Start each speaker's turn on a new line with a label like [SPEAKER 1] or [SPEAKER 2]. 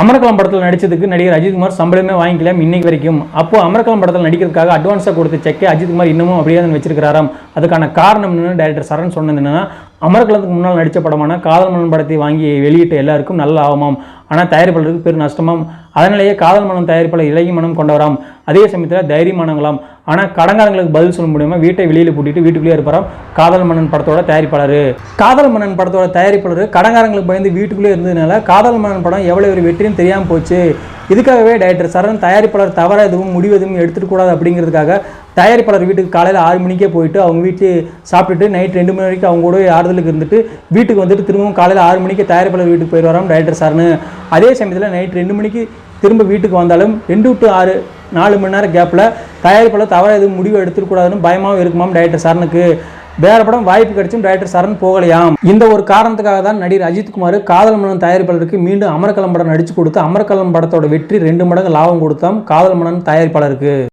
[SPEAKER 1] அமரக்கலம் படத்தில் நடிச்சதுக்கு நடிகர் அஜித்குமார் சம்பளமே வாங்கிக்கலாம் இன்னைக்கு வரைக்கும். அப்போ அமரக்கலம் படத்தில் நடிக்கிறதுக்காக அட்வான்ஸாக கொடுத்த செக்கை அஜித்குமார் இன்னமும் அப்படியே தான் வச்சிருக்கிறாராம். அதுக்கான காரணம் என்னென்னு டைரக்டர் சரண் சொன்னது என்னன்னா அமரகலத்துக்கு முன்னால் நடித்த படமான காதல் மன்னன் படத்தை வாங்கி வெளியிட்ட எல்லாருக்கும் நல்ல ஆகமாம். ஆனால் தயாரிப்பாளருக்கு பெரும் நஷ்டமாம். அதனாலேயே காதல் மனம் தயாரிப்பாளர் இலகி மனம் கொண்டவராம். அதே சமயத்தில் தைரியமானங்களாம் ஆனால் கடங்காரங்களுக்கு பதில் சொல்ல முடியாமல் வீட்டை வெளியில் பூட்டிட்டு வீட்டுக்குள்ளேயே இருப்பாராம் காதல் மன்னன் படத்தோட தயாரிப்பாளர். காதல் மன்னன் படத்தோட தயாரிப்பாளர் கடங்காரங்களுக்கு பயந்து வீட்டுக்குள்ளே இருந்ததுனால காதல் மன்னன் படம் எவ்வளோ ஒரு வெற்றின்னு தெரியாமல் போச்சு. இதுக்காகவே டைரக்டர் சரண் தயாரிப்பாளர் தவற எதுவும் முடிவு எதுவும் எடுத்துட்டு கூடாது அப்படிங்கிறதுக்காக தயாரிப்பாளர் வீட்டுக்கு காலையில் ஆறு மணிக்கே போயிட்டு அவங்க வீட்டு சாப்பிட்டுட்டு நைட் ரெண்டு மணி வரைக்கும் அவங்க கூட ஆறுதலுக்கு இருந்துட்டு வீட்டுக்கு வந்துட்டு திரும்பவும் காலையில் ஆறு மணிக்கு தயாரிப்பாளர் வீட்டுக்கு போயிடுவாராம் டைரக்டர் சரண். அதே சமயத்தில் நைட் ரெண்டு மணிக்கு திரும்ப வீட்டுக்கு வந்தாலும் ரெண்டு டு ஆறு நாலு மணி நேரம் கேப்பில் தயாரிப்பாளர் தவற எதுவும் முடிவு எடுத்துக்கூடாதுன்னு பயமாகவும் இருக்குமாம் டைரக்டர் சரணுக்கு. வேற படம் வாய்ப்பு கிடைச்சும் டைரக்டர் சரண் போகலையாம். இந்த ஒரு காரணத்துக்காக தான் நடிகர் அஜித்குமார் காதல் மன்னன் தயாரிப்பாளருக்கு மீண்டும் அமரக்கலம் படம் நடிச்சு கொடுத்து அமரக்கலம் படத்தோட வெற்றி ரெண்டு மடங்கு லாபம் கொடுத்தாம் காதல் மன்னன் தயாரிப்பாளருக்கு.